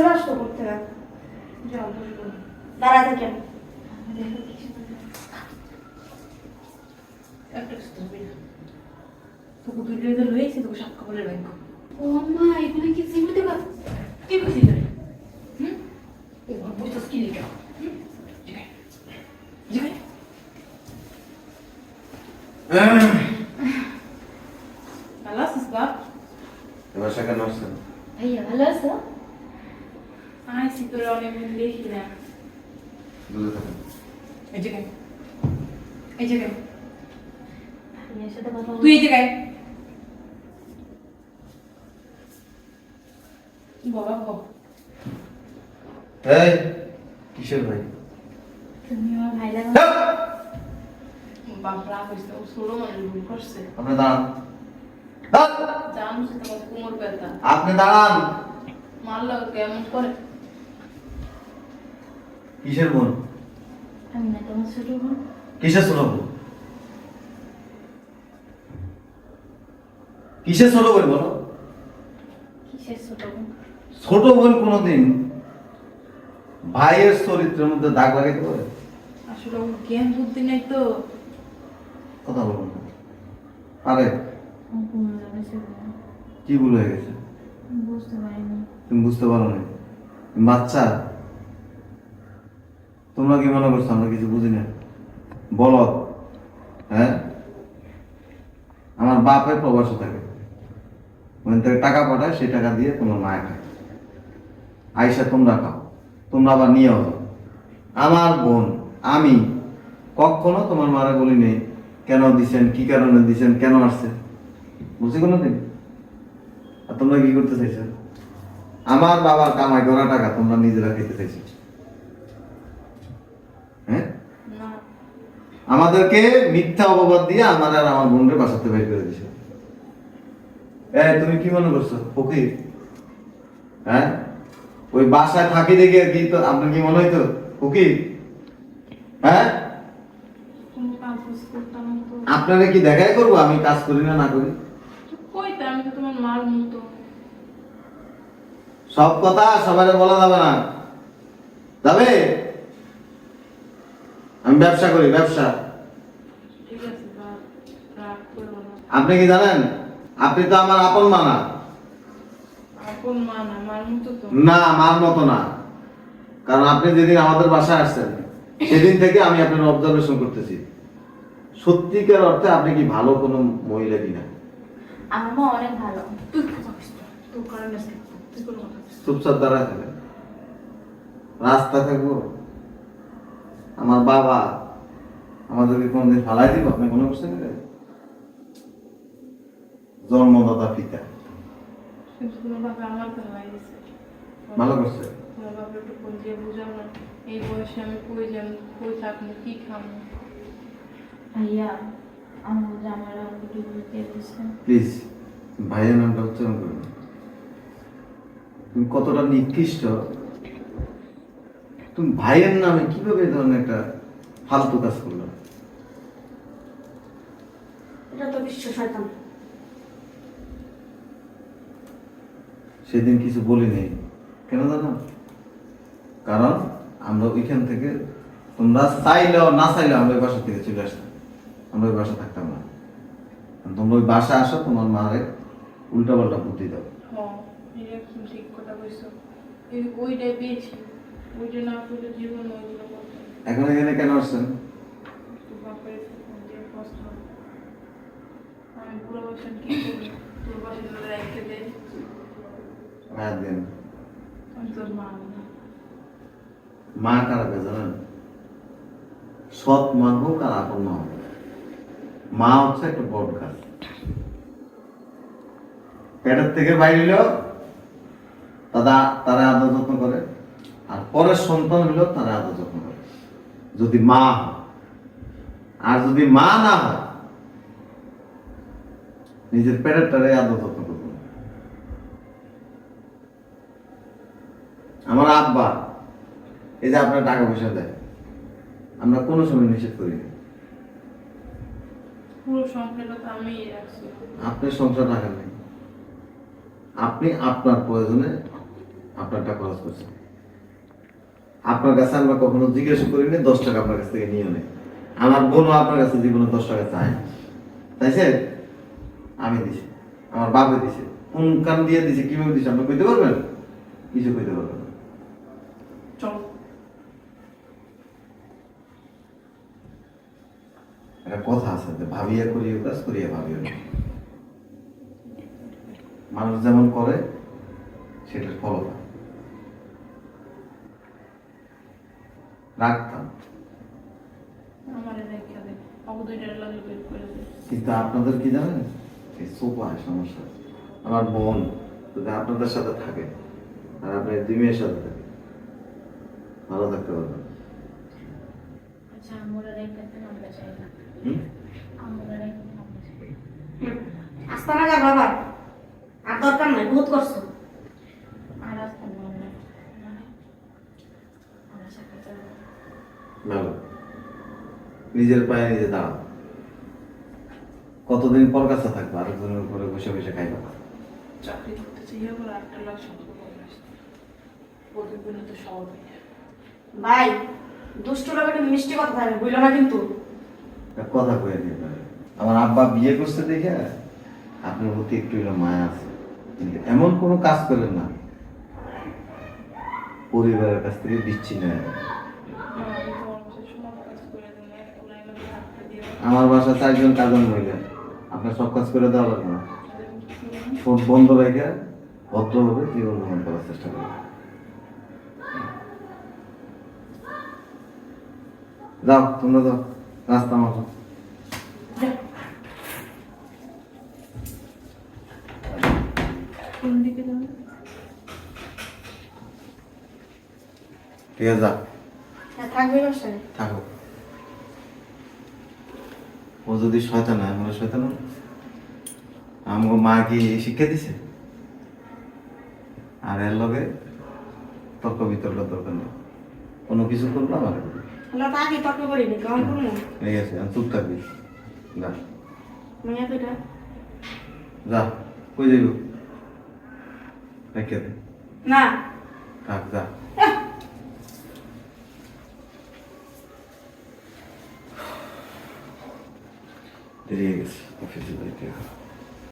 চলে আসতো করতে দাঁড়ায় থাকেন। তোকে দুই লেগে তোকে সব খবরের ব্যাংক ও মা এগুলো কি সিমিতে পার কি বুঝি তোরে হুম এবার বুঝতেছ কি লিখা হুম জিগাই জিগাই ভালো আছিস বাপ এবার সেখানে আসছেন ভাইয়া ভালো আছো আইসি তোরে অনেকদিন দেখি না দূরে থাকেন এই জায়গায়। এই জায়গায়। ভাইয়ার সাথে কথা তুই এই জায়গায়। বাবা বাবা। এই কিসের ভাই? তুমি আমার ভাই লাগো বাপ রাগ ও ষোলো মানুষ ভুল করছে। আপনি দাঁড়ান। দাঁড়ান। জানো সে তোমার কোমর ব্যথা। আপনি দাঁড়ান। মারলে কেমন করে? কিসের বোন আমি না তোমার ছোট বোন। কিসের ছোট বোন? কিসের ছোট বোন বলো? কিসের ছোট বোন? ছোট বোন কোনোদিন ভাইয়ের চরিত্রের মধ্যে দাগ লাগাইতে পারে? আসলে জ্ঞান বুদ্ধি নাই তো। কথা বলুন না। আরে কি ভুল হয়ে গেছে? বুঝতে পারিনি। তুমি বুঝতে পারো না বাচ্চা তোমরা কি মনে করছ? আমরা কিছু বুঝি না। বলো। হ্যাঁ? আমার বাপের প্রবাসে থাকে। ওখান থেকে টাকা পাঠায়, সেই টাকা দিয়ে তোমার মায়ে খায়। আইসা তোমরা খাও। তোমরা আবার নিয়েও যাও। আমার বোন, আমি কখনো তোমার মারা বলি নেই। কেন দিছেন? কি কারণে দিছেন? কেন আসছে? বুঝছি কোনো দিন আর তোমরা কি করতে চাইছো? আমার বাবার কামাই করা টাকা তোমরা নিজেরা খেতে চাইছো হ্যাঁ না আমাদেরকে মিথ্যা অপবাদ দিয়ে আমার আর আমার বোনকে বাসাতে বের করে দিছে এ তুমি কি মনে করছ? ফকির। হ্যাঁ? ওই বাসায় থাকি দেখে কি তো আপনার কি মনে হইতো ফকির। হ্যাঁ? কোনো কাজ বাজ করতাম না তো আপনারা কি দেখাই করব? আমি কাজ করি না না করি। তো সব কথা সবাই বলা যাবে না। যাবে? আমি ব্যবসা করি ব্যবসা ঠিক আছে বাপ রাগ করব না আপনি কি জানেন? আপনি তো আমার আপন মানা মা না মার মতো না আমার মতো না। কারণ আপনি যেদিন আমাদের বাসায় আসছেন সেদিন থেকে আমি আপনার অবজারভেশন করতেছি। সত্যিকার অর্থে আপনি কি ভালো কোনো মহিলা কিনা? আমার মা অনেক ভালো। তুই কথা কইস না। তোর কারণে তুই কোনো কথা চুপচাপ দাঁড়ায় থাকেন রাস্তা থাকব। আমার বাবা আমাদেরকে কোনদিন ফালাই দিব? আপনি মনে করছেন এটা? জন্মদাতা পিতা। ভালো করছে? এই বয়সে আমি কই যাম কই থাকব কি খাব ভাইয়া আমার জামার আঙ্গুটি বুঝতে প্লিজ ভাইয়ের নামটা উচ্চারণ তুমি কতটা নিকৃষ্ট। তুমি ভাইয়ের নামে কীভাবে এই ধরনের একটা ফালতু কাজ করল? এটা তো বিশ্ব শয়তান। সেদিন কিছু বলি নেই কেন জানো? কারণ আমরা ওইখান থেকে তোমরা চাইলেও না চাইলেও আমরা ওই বাসা থেকে চলে আসতাম। আমরা ওই বাসা থাকতাম না। তোমরা ওই বাসা আসো তোমার মারে উল্টা পাল্টা বুদ্ধি দাও। এখন এখানে কেন আসছেন। আমি পুরো বছর কি তোর বাসা দেয় রাত দিন মা কারাবে জানেন? সৎ মা হোক আর আপন মা হোক। মা হচ্ছে একটা বট গাছ। পেটের থেকে বাইরে তারা তারা আদর যত্ন করে। আর পরের সন্তান হলেও তারা আদর যত্ন করে। যদি মা আর যদি মা না হয়, নিজের পেটের টারে আদর যত্ন করবে না। আমার আব্বা এই যে আপনার টাকা পয়সা দেয় আমরা কোনো সময় নিষেধ করি না। পুরো সংখ্যাটা তো আমিই রাখছি। আপনি সংসার রাখেন নাই। আপনি আপনার প্রয়োজনে আপনারটা খরচ করছে আপনার কাছে আমরা কখনো জিজ্ঞেস করিনি দশ টাকা আপনার কাছ থেকে নিয়ে নেই। আমার বোনও আপনার কাছে জীবনে দশ টাকা চায় না। তাইছে আমি দিছি। আমার বাপে দিছে। কোন কান দিয়ে দিছে কীভাবে দিছে আপনি কইতে পারবেন? কিছু কইতে পারবেন না। চলো একটা কথা আছে যে ভাবিয়া করিও কাজ করিয়া ভাবিও না। মানুষ যেমন করে সেটার ফল পায়। রাখতাম। কিন্তু আপনাদের কি জানেন? এই সোফায় সমস্যা। আমার বোন যদি আপনাদের সাথে থাকে আর আপনি দুই মেয়ের সাথে থাকে ভালো থাকতে পারবেন। আচ্ছা আমরা রেখে আমরা চাই না হুম? আমরা রেখে আমরা চাই আস্তা না যা বাবা। আর দরকার নাই বহুত করছ। আর মনে ভালো। নিজের পায়ে নিজে দাঁড়াও। কতদিন পর কাছে থাকবে আরেকজনের উপরে বসে বসে খাইবা? চাকরি করতে চাই বলে আটটা লাখ সম্পর্ক করে তো শহর ভাই দুষ্ট লোকের মিষ্টি কথা থাকে বুঝলো না কিন্তু? কথা কয়ে দিয়ে আমার আব্বা বিয়ে করছে দেখে আপনার প্রতি একটু মায়া আছে। এমন কোনো কাজ করেন না। পরিবারের কাছ থেকে হাতটা দিয়ে আমার বাসা চারজন কাজন মহিলা। আপনার সব কাজ করে দেওয়া লাগবে না। ফোন বন্ধ রেখে ভদ্রভাবে জীবন গ্রহণ করার চেষ্টা করবেন যাও, তোমরা যাও। রাস্তা ঠিক আছে যা। হ্যাঁ থাকবে থাকো। ও যদি শয়তান হয় আমরা শয়তান আমাকে মা কি শিক্ষা দিছে? আর এর লগে তর্ক বিতর্ক দরকার নেই। কোনো কিছু করব আমার আমরা তো আগে তর্ক করিনি কেমন করব ঠিক আছে চুপ থাকবি। যা। তো এটা যা কই যাইব? রেখে দে। না। থাক যা। দেরি হয়ে গেছে অফিসে যাইতে হবে।